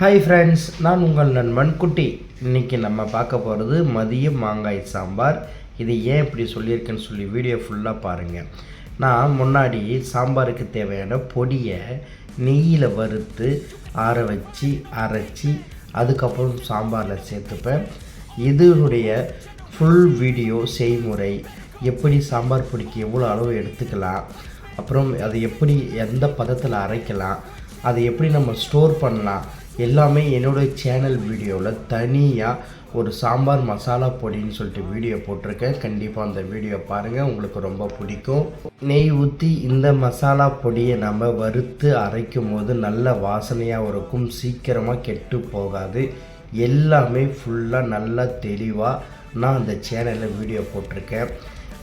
Hi friends நான் உங்கள் நண்பன் குட்டி. இன்னைக்கு நம்ம பார்க்க போகிறது மதிய மாங்காய் சாம்பார். இது ஏன் இப்படி சொல்லியிருக்கேன்னு சொல்லி வீடியோ ஃபுல்லாக பாருங்கள் நான் முன்னாடி சாம்பாருக்கு தேவையான பொடியை நெய்யில் வறுத்து ஆற வச்சு அரைச்சி அதுக்கப்புறம் சாம்பாரில் சேர்த்துப்பேன். இதனுடைய ஃபுல் வீடியோ செய்முறை எப்படி சாம்பார் பொடிக்கு எவ்வளோ அளவு எடுத்துக்கலாம் அப்புறம் அதை எப்படி எந்த பதத்தில் அரைக்கலாம் அதை எப்படி நம்ம ஸ்டோர் பண்ணலாம் எல்லாமே என்னோட சேனல் வீடியோவில் தனியாக ஒரு சாம்பார் மசாலா பொடின்னு சொல்லிட்டு வீடியோ போட்டிருக்கேன். கண்டிப்பாக அந்த வீடியோ பாருங்கள் உங்களுக்கு ரொம்ப பிடிக்கும். நெய் ஊற்றி இந்த மசாலா பொடியை நம்ம வறுத்து அரைக்கும் போது நல்ல வாசனையாக இருக்கும். சீக்கிரமாக கெட்டு போகாது. எல்லாமே ஃபுல்லாக நல்லா தெளிவாக நான் அந்த சேனலில் வீடியோ போட்டிருக்கேன்.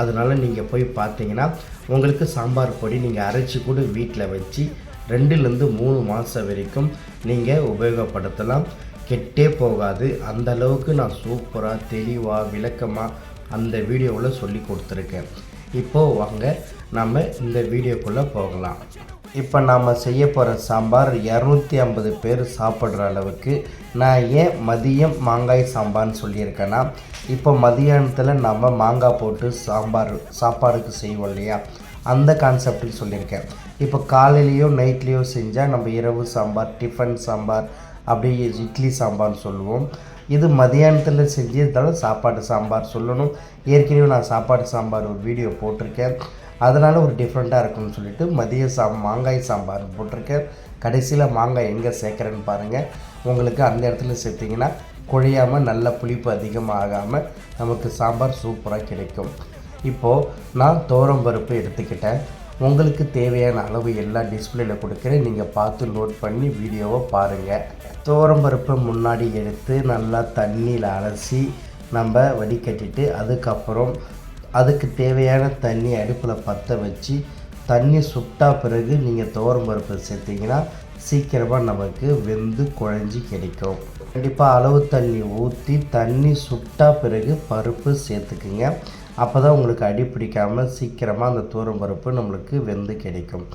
அதனால் நீங்கள் போய் பார்த்தீங்கன்னா உங்களுக்கு சாம்பார் பொடி நீங்கள் அரைச்சி கூட வீட்டில் வச்சு ரெண்டுலேருந்து மூணு மாதம் வரைக்கும் நீங்கள் உபயோகப்படுத்தலாம். கெட்டே போகாது. அந்த அளவுக்கு நான் சூப்பராக தெளிவாக விளக்கமாக அந்த வீடியோவில் சொல்லி கொடுத்துருக்கேன். இப்போது வாங்க நம்ம இந்த வீடியோக்குள்ளே போகலாம். இப்போ நாம் செய்ய போகிற சாம்பார் இரநூத்தி ஐம்பது பேர் சாப்பிட்ற அளவுக்கு நான் ஏன் மதியம் மாங்காய் சாம்பார்னு சொல்லியிருக்கேன்னா இப்போ மதியானத்தில் நம்ம மாங்காய் போட்டு சாம்பார் சாப்பாடுக்கு செய்வோம் இல்லையா? அந்த கான்செப்டுக்கு சொல்லியிருக்கேன். இப்போ காலையிலையோ நைட்லேயோ செஞ்சால் நம்ம இரவு சாம்பார் டிஃபன் சாம்பார் அப்படியே இட்லி சாம்பார்னு சொல்லுவோம். இது மதியானத்தில் செஞ்சதால சாப்பாடு சாம்பார் சொல்லணும். ஏற்கனவே நான் சாப்பாடு சாம்பார் ஒரு வீடியோ போட்டிருக்கேன். அதனால் ஒரு டிஃப்ரெண்ட்டாக இருக்கும்னு சொல்லிட்டு மதிய சா மாங்காய் சாம்பார் போட்டிருக்கேன். கடைசியில் மாங்காய் எங்கே சேர்க்குறேன்னு பாருங்கள் உங்களுக்கு அந்த இடத்துல சேர்த்திங்கன்னா குழையாமல் நல்ல புளிப்பு அதிகமாக ஆகாமல் நமக்கு சாம்பார் சூப்பராக கிடைக்கும். இப்போது நான் தோரம் பருப்பு எடுத்துக்கிட்டேன். உங்களுக்கு தேவையான அளவு எல்லாம் டிஸ்பிளேயில் கொடுக்குறேன். நீங்கள் பார்த்து நோட் பண்ணி வீடியோவை பாருங்கள் தோரம்பருப்பை முன்னாடி எடுத்து நல்லா தண்ணியில் அலசி நம்ம வடிகட்டிட்டு அதுக்கப்புறம் அதுக்கு தேவையான தண்ணி அடுப்பில் பற்ற வச்சு தண்ணி சுட்டா பிறகு நீங்கள் துவரம் பருப்பு சேர்த்திங்கன்னா சீக்கிரமாக நமக்கு வெந்து குழஞ்சி கிடைக்கும். கண்டிப்பாக அளவு தண்ணி ஊற்றி தண்ணி சுட்டா பிறகு பருப்பு சேர்த்துக்குங்க. அப்போ தான் உங்களுக்கு அடி பிடிக்காமல் சீக்கிரமாக அந்த தூரம் பருப்பு நம்மளுக்கு வெந்து கிடைக்கும்.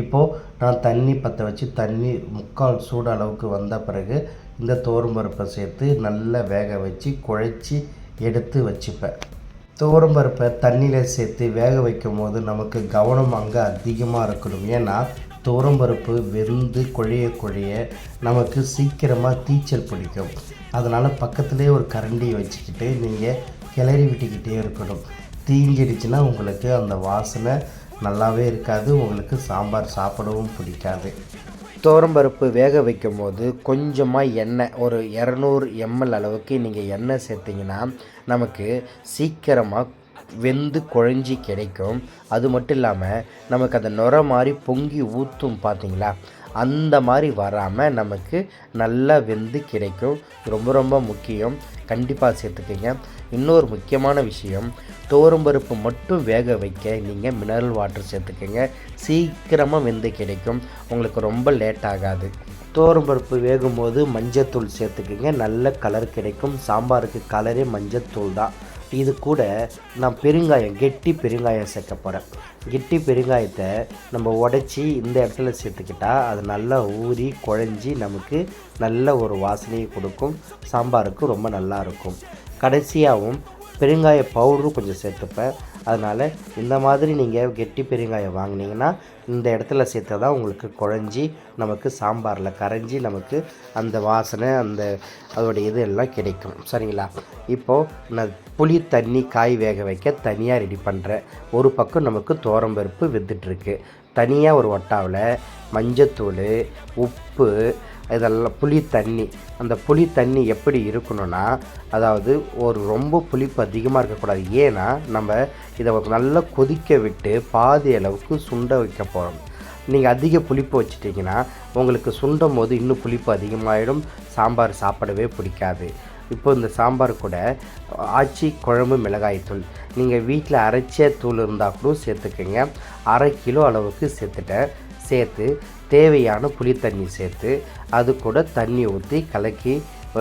இப்போது நான் தண்ணி பற்ற வச்சு தண்ணி முக்கால் சூடு அளவுக்கு வந்த பிறகு இந்த தோரம் பருப்பை சேர்த்து நல்லா வேக வச்சு குழைச்சி எடுத்து வச்சுப்பேன். துவரம் பருப்பை தண்ணியில் சேர்த்து வேக வைக்கும் போது நமக்கு கவனம் அங்கே அதிகமாக இருக்கணும். ஏன்னா துவரம் பருப்பு வெந்து குழைய குழைய நமக்கு சீக்கிரமாக தீச்சல் பிடிக்கும். அதனால் பக்கத்துலேயே ஒரு கரண்டியை வச்சுக்கிட்டு நீங்கள் கிளறி விட்டுக்கிட்டே இருக்கணும். தீஞ்சிடுச்சுன்னா உங்களுக்கு அந்த வாசனை நல்லாவே இருக்காது. உங்களுக்கு சாம்பார் சாப்பிடவும் பிடிக்காது. துவரம்பருப்பு வேக வைக்கும் போது கொஞ்சமாக எண்ணெய் ஒரு இரநூறு எம்எல் அளவுக்கு நீங்கள் எண்ணெய் சேர்த்திங்கன்னா நமக்கு சீக்கிரமாக வெந்து குழஞ்சி கிடைக்கும். அது மட்டும் இல்லாமல் நமக்கு அந்த நுர மாதிரி பொங்கி ஊற்றும் பார்த்தீங்களா அந்த மாதிரி வராமல் நமக்கு நல்லா வெந்து கிடைக்கும். ரொம்ப ரொம்ப முக்கியம். கண்டிப்பாக சேர்த்துக்கோங்க. இன்னொரு முக்கியமான விஷயம் தோரம்பருப்பு மட்டும் வேக வைக்க நீங்கள் மினரல் வாட்டர் சேர்த்துக்கோங்க. சீக்கிரமாக வெந்து கிடைக்கும். உங்களுக்கு ரொம்ப லேட் ஆகாது. தோரம்பருப்பு வேகும்போது மஞ்சத்தூள் சேர்த்துக்கோங்க. நல்ல கலர் கிடைக்கும். சாம்பாருக்கு கலரே மஞ்சத்தூள் தான். இது கூட நான் பெருங்காயம் கெட்டி பெருங்காயம் சேர்க்க போகிறேன் கெட்டி பெருங்காயத்தை நம்ம உடச்சி இந்த இடத்துல சேர்த்துக்கிட்டா அது நல்லா ஊறி குழஞ்சி நமக்கு நல்ல ஒரு வாசனையை கொடுக்கும். சாம்பாருக்கு ரொம்ப நல்லா இருக்கும். கடைசியாகவும் பெருங்காய பவுடரும் கொஞ்சம் சேர்த்துப்பேன். அதனால் இந்த மாதிரி நீங்கள் கெட்டி பெருங்காயம் வாங்கினீங்கன்னா இந்த இடத்துல சேர்த்தா தான் உங்களுக்கு குழஞ்சி நமக்கு சாம்பாரில் கரைஞ்சி நமக்கு அந்த வாசனை அந்த அதோடைய இது எல்லாம் கிடைக்கும். சரிங்களா? இப்போது நான் புளி தண்ணி காய் வேக வைக்க தனியாக ரெடி பண்ணுறேன் ஒரு பக்கம் நமக்கு தோரம்பருப்பு வித்துட்ருக்கு தனியாக ஒரு ஒட்டாவில் மஞ்சத்தூள் உப்பு இதெல்லாம் புளி தண்ணி. அந்த புளி தண்ணி எப்படி இருக்கணும்னா அதாவது ஒரு ரொம்ப புளிப்பு அதிகமாக இருக்கக்கூடாது. ஏன்னா நம்ம இதை நல்லா கொதிக்க விட்டு பாதி அளவுக்கு சுண்ட வைக்க போகிறோம் நீங்கள் அதிக புளிப்பு வச்சிட்டிங்கன்னா உங்களுக்கு சுண்டும் போது இன்னும் புளிப்பு அதிகமாகிடும் சாம்பார் சாப்பிடவே பிடிக்காது. இப்போ இந்த சாம்பார் கூட ஆச்சி குழம்பு மிளகாய்த்தூள் நீங்கள் வீட்டில் அரைச்ச தூள் இருந்தால் கூட சேர்த்துக்கோங்க. அரை கிலோ அளவுக்கு சேர்த்துட்டேன். சேர்த்து தேவையான புளி தண்ணி சேர்த்து அது கூட தண்ணி ஊற்றி கலக்கி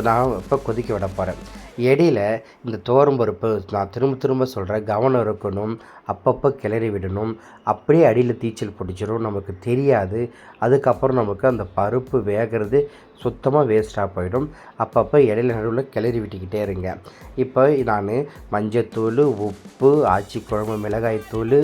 நான் இப்போ கொதிக்க விட போகிறேன் இடையில இந்த துவரம்பருப்பு நான் திரும்ப திரும்ப சொல்கிறேன் கவனம் இருக்கணும் அப்பப்போ கிளறி விடணும் அப்படியே அடியில் தீச்சல் பிடிச்சிரும் நமக்கு தெரியாது. அதுக்கப்புறம் நமக்கு அந்த பருப்பு வேகிறது சுத்தமாக வேஸ்ட்டாக போயிடும். அப்பப்போ இடையில நடுவில் கிளறி விட்டுக்கிட்டே இருங்க. இப்போ நான் மஞ்சத்தூள் உப்பு ஆச்சி குழம்பு மிளகாய்த்தூள்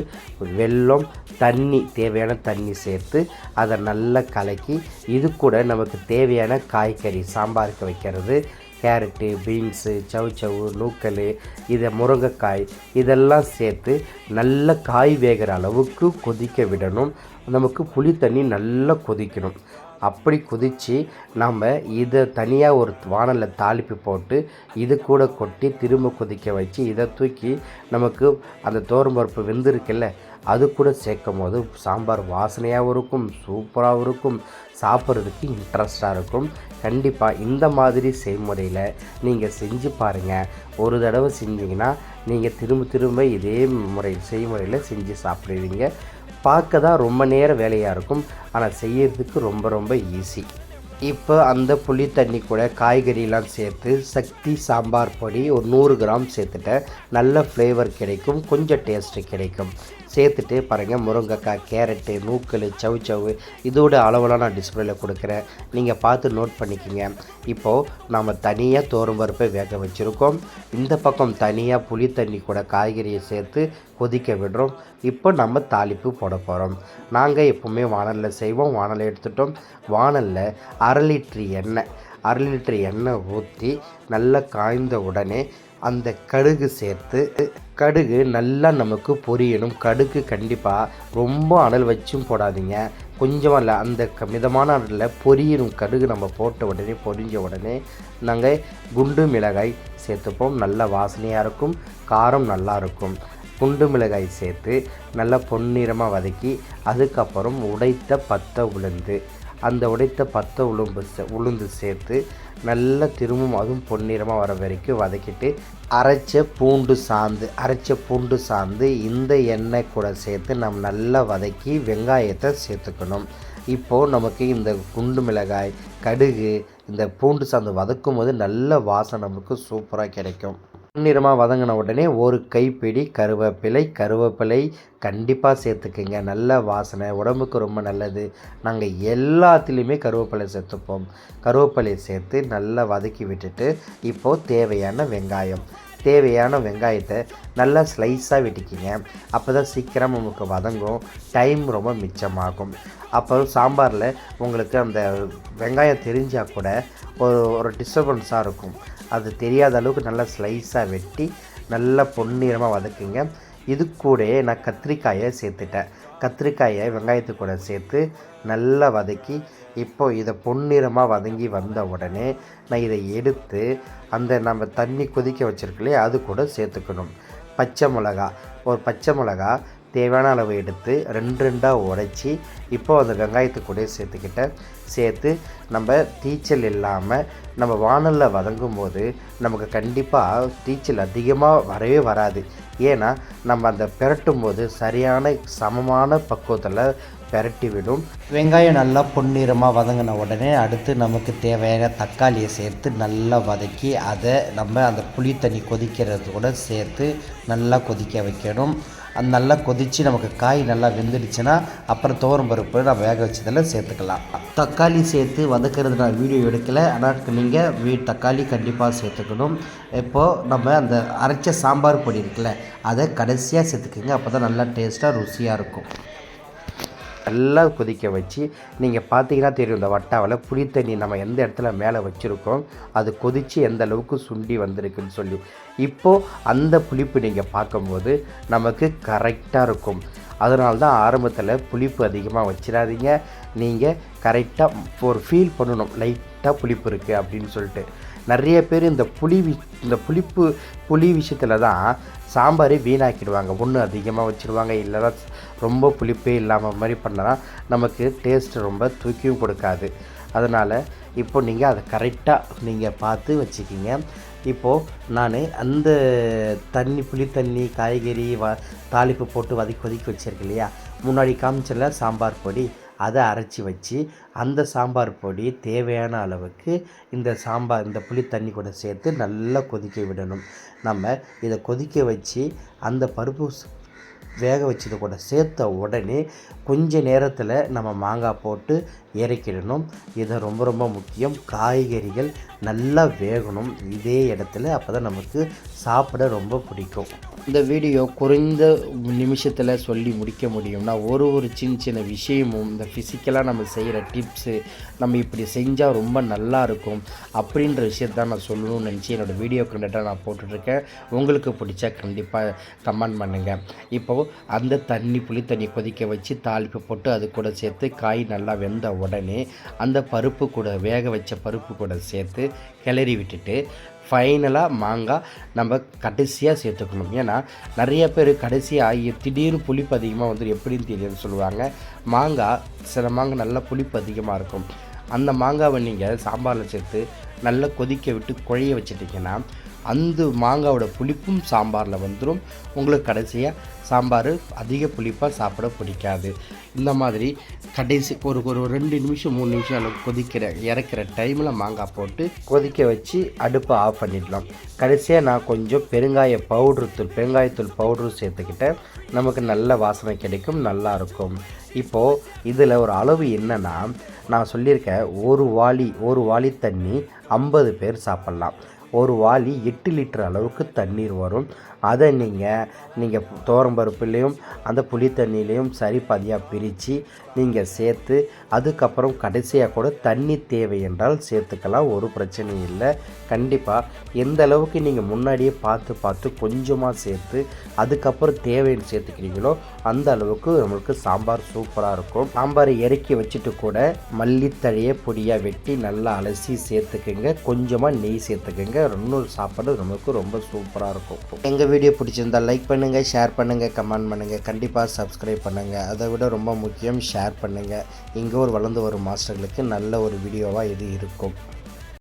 வெல்லம் தண்ணி தேவையான தண்ணி சேர்த்து அதை நல்லா கலக்கி இது கூட நமக்கு தேவையான காய்கறி சாம்பாருக்கு வைக்கிறது கேரட்டு பீன்ஸு சவுச்சவு நூக்கல் இதை முருங்கைக்காய் இதெல்லாம் சேர்த்து நல்ல காய் வேகிற அளவுக்கு கொதிக்க விடணும். நமக்கு புளி தண்ணி நல்லா கொதிக்கணும். அப்படி கொதித்து நம்ம இதை தனியாக ஒரு வானலில் தாளிப்பு போட்டு இது கூட கொட்டி திரும்ப கொதிக்க வச்சு இதை தூக்கி நமக்கு அந்த பருப்பு வெந்திருக்குல்ல அது கூட சேர்க்கும் போது சாம்பார் வாசனையாகவும் இருக்கும் சூப்பராகவும் இருக்கும் சாப்பிட்றதுக்கு இன்ட்ரெஸ்டாக இருக்கும் கண்டிப்பாக இந்த மாதிரி செய்முறையில் நீங்கள் செஞ்சு பாருங்கள் ஒரு தடவை செஞ்சிங்கன்னா நீங்கள் திரும்ப திரும்ப இதே முறை செய்முறையில் செஞ்சு சாப்பிடுவீங்க. பார்க்க தான் ரொம்ப நேரம் வேலையாக இருக்கும் ஆனால் செய்கிறதுக்கு ரொம்ப ரொம்ப ஈஸி. இப்போ அந்த புளி தண்ணி கூட காய்கறிலாம் சேர்த்து சக்தி சாம்பார் பொடி ஒரு நூறு கிராம் சேர்த்துட்டேன் நல்ல ஃப்ளேவர் கிடைக்கும் கொஞ்சம் டேஸ்ட்டு கிடைக்கும். சேர்த்துட்டு பாருங்கள் முருங்கைக்காய் கேரட்டு நூக்கல் சவு சவு. இதோட அளவெல்லாம் நான் டிஸ்பிளேல கொடுக்குறேன். நீங்கள் பார்த்து நோட் பண்ணிக்கோங்க. இப்போது நாம் தனியாக தோரம் பருப்பை வேக வச்சுருக்கோம். இந்த பக்கம் தனியாக புளி தண்ணி கூட காய்கறியை சேர்த்து கொதிக்க விடுறோம். இப்போ நம்ம தாளிப்பு போட போகிறோம் நாங்கள் எப்போவுமே வானலில் செய்வோம். வானலை எடுத்துட்டோம். வானலில் அரை லிட்ரு எண்ணெய் அரை லிட்டர் எண்ணெய் ஊற்றி நல்லா காய்ந்த உடனே அந்த கடுகு சேர்த்து கடுகு நல்லா நமக்கு பொரியணும். கடுகு கண்டிப்பாக ரொம்ப அனல் வச்சும் போடாதீங்க. கொஞ்சமாக இல்லை அந்த க மிதமான அடலில் பொரியணும் கடுகு நம்ம போட்ட உடனே பொரிஞ்ச உடனே நாங்கள் குண்டு மிளகாய் சேர்த்துப்போம். நல்ல வாசனையாக இருக்கும் காரம் நல்லா இருக்கும். குண்டு மிளகாய் சேர்த்து நல்லா பொன்னிறமாக வதக்கி அதுக்கப்புறம் உடைத்த பத்தை உளுந்து. அந்த உடைத்த பத்தை உளும்பு உளுந்து சேர்த்து நல்லா திரும்பவும் அதுவும் பொன்னிறமாக வர வரைக்கும் வதக்கிட்டு அரைச்ச பூண்டு சாந்து அரைச்ச பூண்டு சாந்து இந்த எண்ணெய் கூட சேர்த்து நம்ம நல்லா வதக்கி வெங்காயத்தை சேர்த்துக்கணும். இப்போது நமக்கு இந்த குண்டு மிளகாய் கடுகு இந்த பூண்டு சாந்து வதக்கும் போது நல்ல வாசனை நமக்கு சூப்பராக கிடைக்கும். பொன்னிறமாக வதங்கின உடனே ஒரு கைப்பிடி கருவேப்பிலை கருவேப்பிலை கண்டிப்பாக சேர்த்துக்குங்க. நல்ல வாசனை உடம்புக்கு ரொம்ப நல்லது. நாங்கள் எல்லாத்துலேயுமே கருவேப்பிலை சேர்த்துப்போம். கருவேப்பிலையை சேர்த்து நல்லா வதக்கி விட்டுட்டு இப்போது தேவையான வெங்காயம். தேவையான வெங்காயத்தை நல்லா ஸ்லைஸாக வெட்டிக்கிங்க. அப்போ தான் சீக்கிரம் நமக்கு வதங்கும். டைம் ரொம்ப மிச்சமாகும். அப்போ சாம்பாரில் உங்களுக்கு அந்த வெங்காயம் தெரிஞ்சால் கூட ஒரு ஒரு டிஸ்டர்பன்ஸாக இருக்கும். அது தெரியாத அளவுக்கு நல்லா ஸ்லைஸாக வெட்டி நல்லா பொன்னிறமாக வதக்குங்க. இது கூட நான் கத்திரிக்காயை சேர்த்துட்டேன். கத்திரிக்காயை வெங்காயத்து கூட சேர்த்து நல்லா வதக்கி இப்போ இதை பொன்னிறமாக வதங்கி வந்த உடனே நான் இதை எடுத்து அந்த நம்ம தண்ணி கொதிக்க வச்சுருக்கலையே அது கூட சேர்த்துக்கணும். பச்சை மிளகா ஒரு பச்சை மிளகா தேவையான அளவு எடுத்து ரெண்டு ரெண்டாக உடைச்சி இப்போது அந்த வெங்காயத்து கூட சேர்த்துக்கிட்டேன் சேர்த்து நம்ம தீச்சல் இல்லாமல் நம்ம வானலில் வதங்கும் போது நமக்கு கண்டிப்பாக தீச்சல் அதிகமாக வரவே வராது. ஏன்னா நம்ம அந்த பெரட்டும் போது சரியான சமமான பக்குவத்தில் பெரட்டி விடும். வெங்காயம் நல்லா பொன்னிறமாக வதங்கின உடனே அடுத்து நமக்கு தேவையான தக்காளியை சேர்த்து நல்லா வதக்கி அதை நம்ம அந்த புளி தண்ணி கொதிக்கிறது கூட சேர்த்து நல்லா கொதிக்க வைக்கணும். அது நல்லா கொதித்து நமக்கு காய் நல்லா வெந்துடுச்சுன்னா அப்புறம் துவரம் பருப்பு நம்ம வேக வச்சதில் சேர்த்துக்கலாம். தக்காளி சேர்த்து வதக்கிறது நான் வீடியோ எடுக்கலை. ஆனால் நீங்கள் வீ தக்காளி கண்டிப்பாக சேர்த்துக்கணும். இப்போது நம்ம அந்த அரைச்ச சாம்பார் பொடி இருக்குல்ல அதை கடைசியாக சேர்த்துக்கோங்க. அப்போ தான் நல்லா டேஸ்ட்டாக ருசியாக இருக்கும். நல்லா கொதிக்க வச்சு நீங்கள் பார்த்தீங்கன்னா தெரியும் இந்த வட்டாவில் புளி தண்ணி நம்ம எந்த இடத்துல மேலே வச்சுருக்கோம் அது கொதித்து எந்த அளவுக்கு சுண்டி வந்திருக்குன்னு சொல்லி. இப்போது அந்த புளிப்பு நீங்கள் பார்க்கும்போது நமக்கு கரெக்டாக இருக்கும். அதனால தான் ஆரம்பத்தில் புளிப்பு அதிகமாக வச்சிடாதீங்க. நீங்கள் கரெக்டாக ஒரு ஃபீல் பண்ணணும். லைட்டாக புளிப்பு இருக்குது அப்படின்னு சொல்லிட்டு. நிறைய பேர் இந்த புளி வி இந்த புளிப்பு புளி விஷயத்தில் தான் சாம்பாரே வீணாக்கிடுவாங்க. ஒன்று அதிகமாக வச்சுருவாங்க இல்லைனா ரொம்ப புளிப்பே இல்லாமல் மாதிரி பண்ணால் நமக்கு டேஸ்ட் ரொம்ப தூக்கியும் கொடுக்காது. அதனால் இப்போ நீங்கள் அதை கரெக்டாக நீங்கள் பார்த்து வச்சுக்கிங்க. இப்போது நான் அந்த தண்ணி புளி தண்ணி காய்கறி வ தாளிப்பு போட்டு வதக்கி வதக்கி வச்சுருக்கேன் இல்லையா? முன்னாடி காமிச்சல சாம்பார் பொடி அதை அரைச்சி வச்சு அந்த சாம்பார் பொடி தேவையான அளவுக்கு இந்த சாம்பார் இந்த புளி தண்ணி கூட சேர்த்து நல்லா கொதிக்க விடணும். நம்ம இதை கொதிக்க வச்சு அந்த பருப்பு வேக வச்சது கூட சேர்த்த உடனே கொஞ்ச நேரத்தில் நம்ம மாங்காய் போட்டு இறக்கிடணும். இது ரொம்ப ரொம்ப முக்கியம். காய்கறிகள் நல்லா வேகணும். இதே இடத்துல அப்போ தான் நமக்கு சாப்பிட ரொம்ப பிடிக்கும். இந்த வீடியோ குறைந்த நிமிஷத்தில் சொல்லி முடிக்க முடியும்னா ஒரு ஒரு சின்ன சின்ன விஷயமும் இந்த ஃபிசிக்கலாக நம்ம செய்கிற டிப்ஸு நம்ம இப்படி செஞ்சால் ரொம்ப நல்லா இருக்கும் அப்படின்ற விஷயத்தான் நான் சொல்லணும்னு நினச்சி என்னோடய வீடியோ கண்டெக்டாக நான் போட்டுட்ருக்கேன். உங்களுக்கு பிடிச்சா கண்டிப்பாக கமெண்ட் பண்ணுங்கள் இப்போது அந்த தண்ணி புளி தண்ணி கொதிக்க வச்சு தாளிப்பு போட்டு அது கூட சேர்த்து காய் நல்லா வெந்த உடனே அந்த பருப்பு கூட வேக வச்ச பருப்பு கூட சேர்த்து கிளறி விட்டுட்டு ஃபைனலாக மாங்காய் நம்ம கடைசியாக சேர்த்துக்கணும். ஏன்னா நிறைய பேர் கடைசியாக திடீர்னு புளிப்பு அதிகமாக வந்து எப்படின்னு தெரியும்னு சொல்லுவாங்க. மாங்காய் சில மாங்காய் நல்லா புளிப்பு அதிகமாக இருக்கும். அந்த மாங்காவை நீங்கள் சாம்பாரில் சேர்த்து நல்லா கொதிக்க விட்டு குழைய வச்சுட்டிங்கன்னா அந்த மாங்காவோட புளிப்பும் சாம்பாரில் வந்துடும் உங்களுக்கு கடைசியாக சாம்பார் அதிக புளிப்பாக சாப்பிட பிடிக்காது. இந்த மாதிரி கடைசி ஒரு ஒரு ரெண்டு நிமிஷம் மூணு நிமிஷம் அளவு கொதிக்கிற இறக்குற டைமில் மாங்காய் போட்டு கொதிக்க வச்சு அடுப்பை ஆஃப் பண்ணிடலாம். கடைசியாக நான் கொஞ்சம் பெருங்காய பவுட்ரு தூள் பெருங்காயத்தூள் பவுட்ரு சேர்த்துக்கிட்டேன் நமக்கு நல்ல வாசனை கிடைக்கும் நல்லா இருக்கும். இப்போது இதில் ஒரு அளவு என்னென்னா நான் சொல்லியிருக்கேன் ஒரு வாளி ஒரு வாளி தண்ணி ஐம்பது பேர் சாப்பிட்லாம். ஒரு வாளி எட்டு லிட்டர் அளவுக்கு தண்ணீர் வரும். அதை நீங்கள் நீங்கள் தோரம்பருப்புலேயும் அந்த புளி தண்ணியிலையும் சரி பாதியாக பிரித்து நீங்கள் சேர்த்து அதுக்கப்புறம் கடைசியாக கூட தண்ணி தேவை என்றால் சேர்த்துக்கலாம் ஒரு பிரச்சனையும் இல்லை. கண்டிப்பாக எந்த அளவுக்கு நீங்கள் முன்னாடியே பார்த்து பார்த்து கொஞ்சமாக சேர்த்து அதுக்கப்புறம் தேவைன்னு சேர்த்துக்கிறீங்களோ அந்த அளவுக்கு நம்மளுக்கு சாம்பார் சூப்பராக இருக்கும். சாம்பாரை இறக்கி வச்சுட்டு கூட மல்லித்தழையை பொடியாக வெட்டி நல்லா அலசி சேர்த்துக்குங்க. கொஞ்சமாக நெய் சேர்த்துக்குங்க. இன்னொரு சாப்பாடு நமக்கு ரொம்ப சூப்பராக இருக்கும். எங்கள் வீடியோ பிடிச்சிருந்தா லைக் பண்ணுங்கள் ஷேர் பண்ணுங்கள் கமெண்ட் பண்ணுங்கள் கண்டிப்பாக சப்ஸ்கிரைப் பண்ணுங்கள் அதை விட ரொம்ப முக்கியம் ஷேர் பண்ணுங்கள் இங்கே ஒரு வளர்ந்து வரும் மாஸ்டர்களுக்கு நல்ல ஒரு வீடியோவாக இது இருக்கும்.